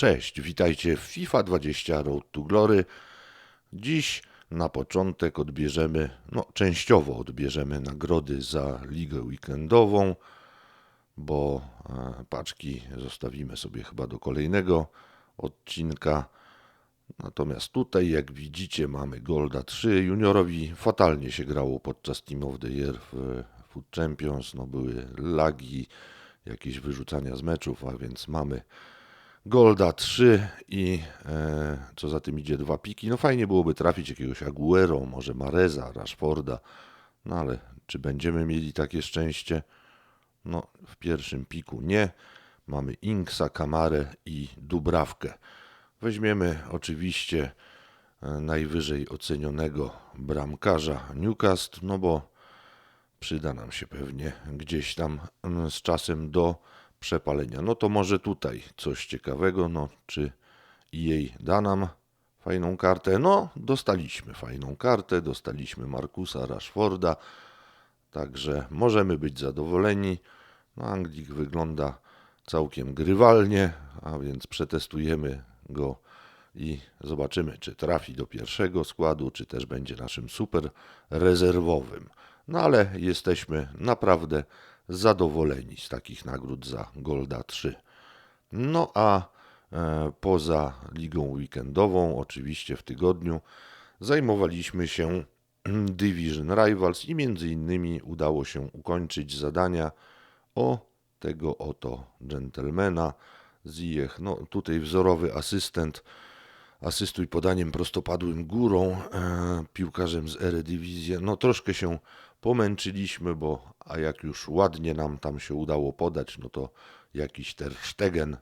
Cześć, witajcie w FIFA 20 Road to Glory. Dziś na początek odbierzemy, no częściowo odbierzemy nagrody za ligę weekendową, bo e, paczki zostawimy sobie chyba do kolejnego odcinka. Natomiast tutaj, jak widzicie, mamy Golda 3. Juniorowi fatalnie się grało podczas Team of the Year w Food Champions. No, były lagi, jakieś wyrzucania z meczów, a więc mamy Golda 3 i e, co za tym idzie dwa piki. No fajnie byłoby trafić jakiegoś Aguero, może Mareza, Rashforda. No ale czy będziemy mieli takie szczęście? No w pierwszym piku nie. Mamy Inksa, Kamarę i Dubrawkę. Weźmiemy oczywiście e, najwyżej ocenionego bramkarza Newcastle, no bo przyda nam się pewnie gdzieś tam z czasem do przepalenia. No to może tutaj coś ciekawego, no czy jej da nam fajną kartę? No, dostaliśmy fajną kartę, dostaliśmy Markusa Rashforda, także możemy być zadowoleni. No, Anglik wygląda całkiem grywalnie, a więc przetestujemy go i zobaczymy, czy trafi do pierwszego składu, czy też będzie naszym super rezerwowym. No ale jesteśmy naprawdę zadowoleni z takich nagród za Golda 3. No a e, poza ligą weekendową, oczywiście w tygodniu, zajmowaliśmy się Division Rivals i między innymi udało się ukończyć zadania o tego oto dżentelmena Ziyech. No tutaj wzorowy asystent asystuj podaniem prostopadłym górą, e, piłkarzem z Eredivisie. No troszkę się pomęczyliśmy, bo a jak już ładnie nam tam się udało podać, no to jakiś Ter Stegen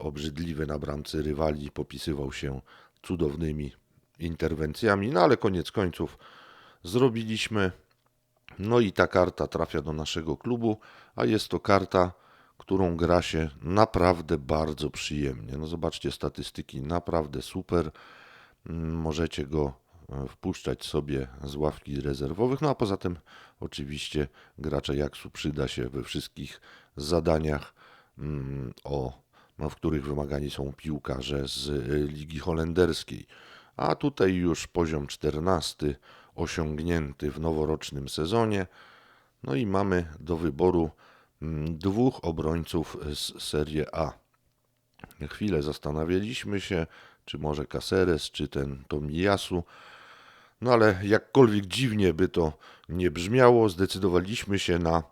obrzydliwy na bramce rywali popisywał się cudownymi interwencjami, no ale koniec końców zrobiliśmy. No i ta karta trafia do naszego klubu, a jest to karta, którą gra się naprawdę bardzo przyjemnie. No zobaczcie statystyki, naprawdę super. Mm, możecie go wpuszczać sobie z ławki rezerwowych. No a poza tym oczywiście gracza Jaksu przyda się we wszystkich zadaniach, mm, o, no, w których wymagani są piłkarze z e, Ligi Holenderskiej. A tutaj już poziom 14 osiągnięty w noworocznym sezonie. No i mamy do wyboru mm, dwóch obrońców z Serie A. Chwilę zastanawialiśmy się, czy może Caceres, czy ten Tomiyasu. No ale jakkolwiek dziwnie by to nie brzmiało, zdecydowaliśmy się na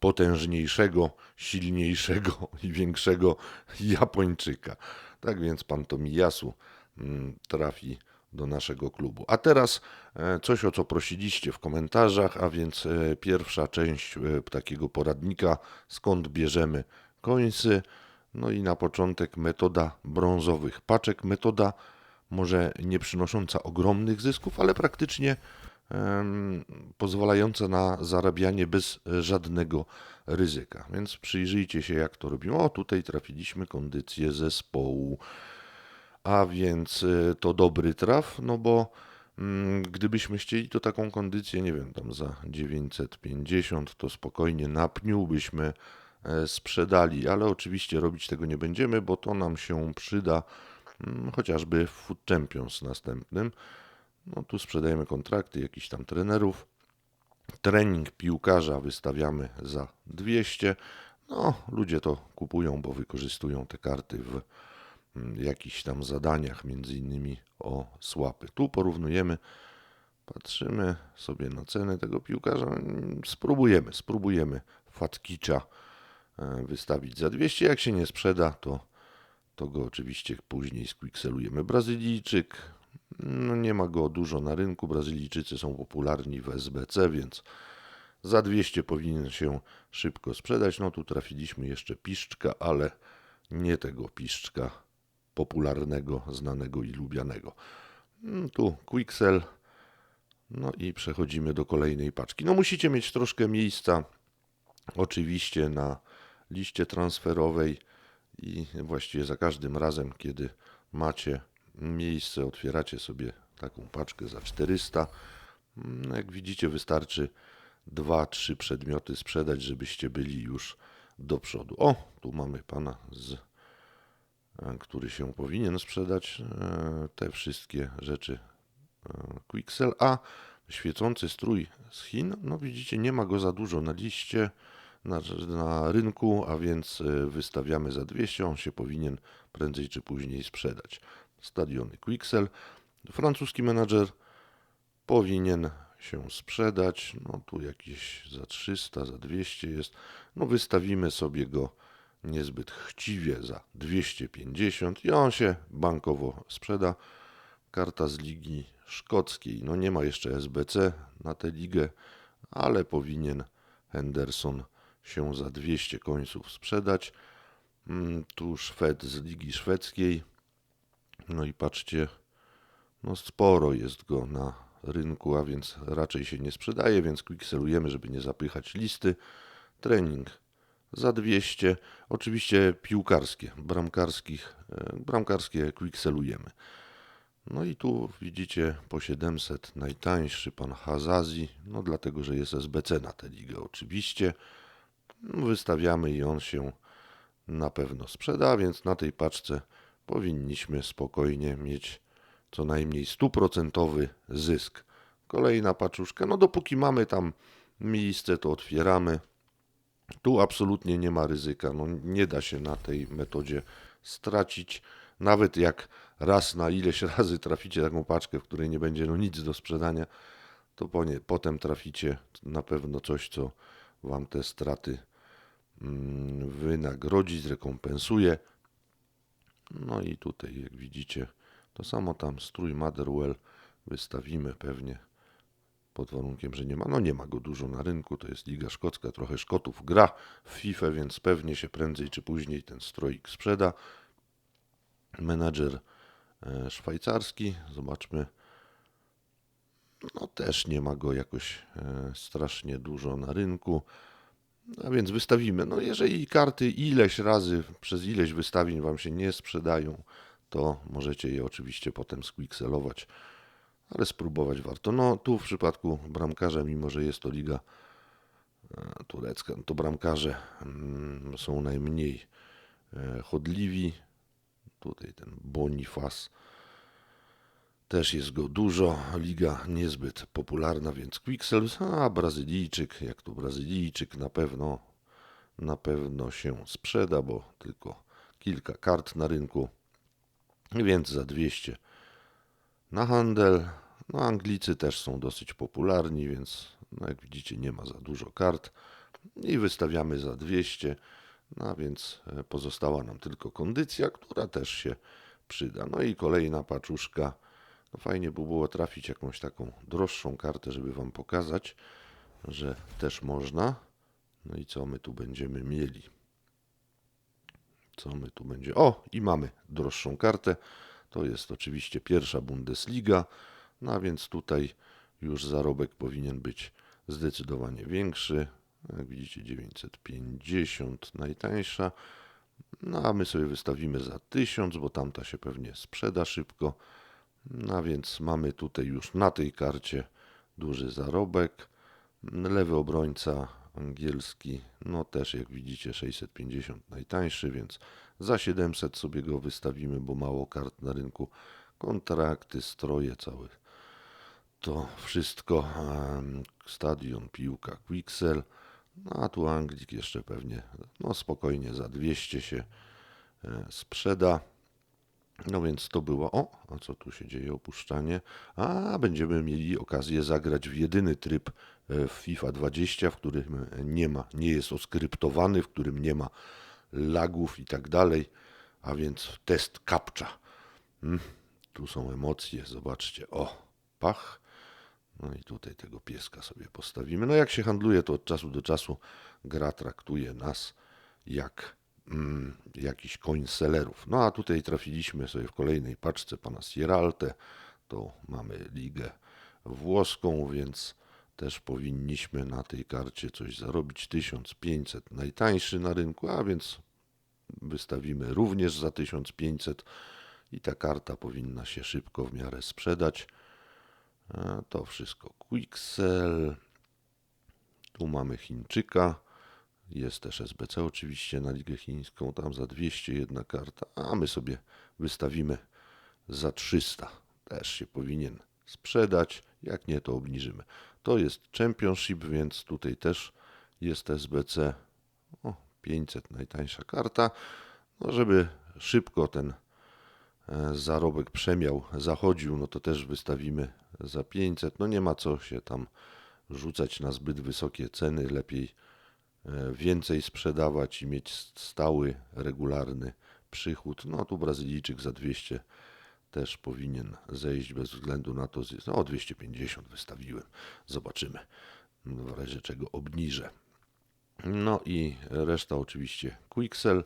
potężniejszego, silniejszego i większego Japończyka. Tak więc pan Tomiyasu mm, trafi do naszego klubu. A teraz e, coś, o co prosiliście w komentarzach, a więc e, pierwsza część e, takiego poradnika, skąd bierzemy końcy. No i na początek metoda brązowych paczek. Metoda może nie przynosząca ogromnych zysków, ale praktycznie pozwalająca na zarabianie bez żadnego ryzyka. Więc przyjrzyjcie się, jak to robimy. O, tutaj trafiliśmy kondycję zespołu a więc y, to dobry traf, no bo mm, gdybyśmy chcieli to taką kondycję, nie wiem, tam za 950, to spokojnie na pniu byśmy e, sprzedali, ale oczywiście robić tego nie będziemy, bo to nam się przyda chociażby w Food Champions następnym. No tu sprzedajemy kontrakty jakichś tam trenerów. Trening piłkarza wystawiamy za 200. No, ludzie to kupują, bo wykorzystują te karty w jakichś tam zadaniach, między innymi o słapy. Tu porównujemy, patrzymy sobie na cenę tego piłkarza, spróbujemy, spróbujemy Fatkicza e, wystawić za 200. Jak się nie sprzeda, to, to go oczywiście później skwikselujemy. Brazylijczyk, no nie ma go dużo na rynku. Brazylijczycy są popularni w SBC, więc za 200 powinien się szybko sprzedać. No tu trafiliśmy jeszcze piszczka, ale nie tego piszczka popularnego, znanego i lubianego. Mm, tu Quixel. No i przechodzimy do kolejnej paczki. No musicie mieć troszkę miejsca oczywiście na liście transferowej i właściwie za każdym razem, kiedy macie miejsce, otwieracie sobie taką paczkę za 400. No jak widzicie, wystarczy 2-3 przedmioty sprzedać, żebyście byli już do przodu. O, tu mamy pana z e, który się powinien sprzedać. E, Te wszystkie rzeczy e, Quixel, a świecący strój z Chin, no widzicie, nie ma go za dużo na liście, na, na rynku, a więc e, wystawiamy za 200, on się powinien prędzej czy później sprzedać. Stadiony Quixel, francuski menadżer powinien się sprzedać, no tu jakieś za 300, za 200 jest, no wystawimy sobie go niezbyt chciwie za 250 i on się bankowo sprzeda. Karta z Ligi Szkockiej. No nie ma jeszcze SBC na tę ligę, ale powinien Henderson się za 200 końców sprzedać. Mm, Tu Szwed z Ligi Szwedzkiej. No i patrzcie, no sporo jest go na rynku, a więc raczej się nie sprzedaje, więc quickselujemy, żeby nie zapychać listy. Trening za 200. Oczywiście piłkarskie, bramkarskich, e, bramkarskie quickselujemy. No i tu widzicie po 700 najtańszy pan Hazazi, no dlatego, że jest SBC na tę ligę oczywiście. Wystawiamy i on się na pewno sprzeda, więc na tej paczce powinniśmy spokojnie mieć co najmniej stuprocentowy zysk. Kolejna paczuszka, no dopóki mamy tam miejsce, to otwieramy. Tu absolutnie nie ma ryzyka. No, nie da się na tej metodzie stracić. Nawet jak raz na ileś razy traficie taką paczkę, w której nie będzie no nic do sprzedania, to po nie, potem traficie na pewno coś, co Wam te straty wynagrodzi, zrekompensuje. No i tutaj, jak widzicie, to samo tam strój Motherwell wystawimy pewnie pod warunkiem, że nie ma. No nie ma go dużo na rynku, to jest Liga Szkocka, trochę Szkotów gra w FIFA, więc pewnie się prędzej czy później ten stroik sprzeda. Menadżer e, szwajcarski, zobaczmy. No też nie ma go jakoś e, strasznie dużo na rynku. A więc wystawimy. No jeżeli karty ileś razy przez ileś wystawień Wam się nie sprzedają, to możecie je oczywiście potem squixelować, ale spróbować warto. No tu w przypadku bramkarza, mimo że jest to liga e, turecka, no to bramkarze mm, są najmniej e, chodliwi. Tutaj ten Bonifaz też jest go dużo. Liga niezbyt popularna, więc Quixel, a Brazylijczyk, jak tu Brazylijczyk na pewno na pewno się sprzeda, bo tylko kilka kart na rynku, więc za 200 na handel. No Anglicy też są dosyć popularni, więc no jak widzicie nie ma za dużo kart i wystawiamy za 200. No więc e, pozostała nam tylko kondycja, która też się przyda. No i kolejna paczuszka. No fajnie by było trafić jakąś taką droższą kartę, żeby Wam pokazać, że też można. No i co my tu będziemy mieli? Co my tu będzie? O, i mamy droższą kartę. To jest oczywiście pierwsza Bundesliga. No a więc tutaj już zarobek powinien być zdecydowanie większy. Jak widzicie 950 najtańsza. No a my sobie wystawimy za 1000, bo tamta się pewnie sprzeda szybko. No a więc mamy tutaj już na tej karcie duży zarobek. Lewy obrońca angielski, no też jak widzicie 650 najtańszy, więc za 700 sobie go wystawimy, bo mało kart na rynku. Kontrakty, stroje całe. To wszystko. Stadion, piłka, Quixel. No a tu Anglik jeszcze pewnie, no spokojnie za 200 się e, sprzeda. No więc to było. O, a co tu się dzieje? Opuszczanie. A będziemy mieli okazję zagrać w jedyny tryb e, w FIFA 20, w którym nie ma, nie jest oskryptowany, w którym nie ma lagów i tak dalej. A więc test kapcza. Mm, tu są emocje, zobaczcie. O, pach. No i tutaj tego pieska sobie postawimy. No jak się handluje, to od czasu do czasu gra traktuje nas jak mm, jakiś koń sellerów. No a tutaj trafiliśmy sobie w kolejnej paczce pana Sierralte. To mamy ligę włoską, więc też powinniśmy na tej karcie coś zarobić. 1500 najtańszy na rynku, a więc wystawimy również za 1500 i ta karta powinna się szybko w miarę sprzedać. A to wszystko Quixel. Tu mamy Chińczyka. Jest też SBC oczywiście na Ligę Chińską, tam za 200 jedna karta, a my sobie wystawimy za 300. Też się powinien sprzedać, jak nie to obniżymy. To jest Championship, więc tutaj też jest SBC. O, 500 najtańsza karta. No, żeby szybko ten e, zarobek przemiał zachodził, no to też wystawimy za 500. No nie ma co się tam rzucać na zbyt wysokie ceny. Lepiej więcej sprzedawać i mieć stały, regularny przychód. No tu Brazylijczyk za 200 też powinien zejść bez względu na to. No 250 wystawiłem. Zobaczymy. W razie czego obniżę. No i reszta oczywiście Quixel.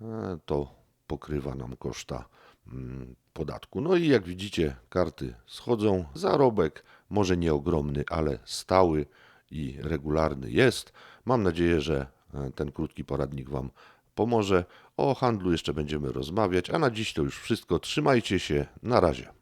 E, To pokrywa nam koszta mm, podatku. No i jak widzicie, karty schodzą. Zarobek może nie ogromny, ale stały i regularny jest. Mam nadzieję, że e, ten krótki poradnik Wam pomoże. O handlu jeszcze będziemy rozmawiać, a na dziś to już wszystko. Trzymajcie się. Na razie.